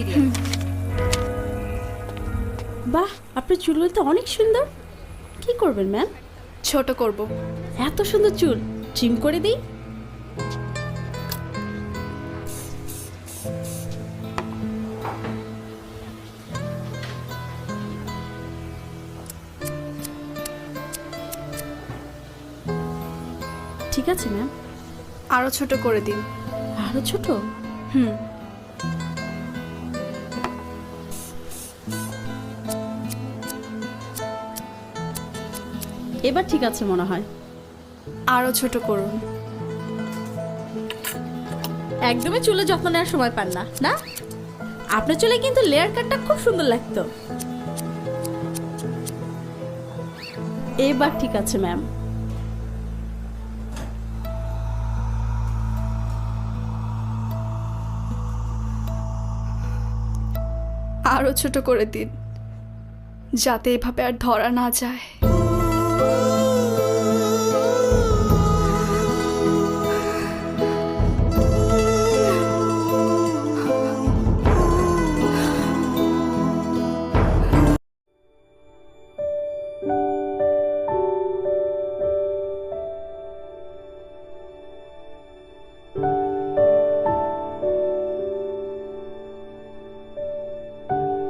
Serial. বাহ আপনার চুলগুলো তো অনেক সুন্দর। কি করবেন ম্যাম? ছোট করব। এত সুন্দর চুল। ট্রিম করে দিই। ঠিক আছে ম্যাম। আরও ছোট করে দিন। আরও ছোট? হুম। এবার ঠিক আছে মনে হয়। আরও ছোট করুন। একদমই চুলে যত্ন নেওয়ার সময় পান না না? আপনার চুলে কিন্তু লেয়ার কাটটা খুব সুন্দর লাগতো। এবার ঠিক আছে ম্যাম আরও ছোট করে দিন যাতে এভাবে আর ধরা না যায়।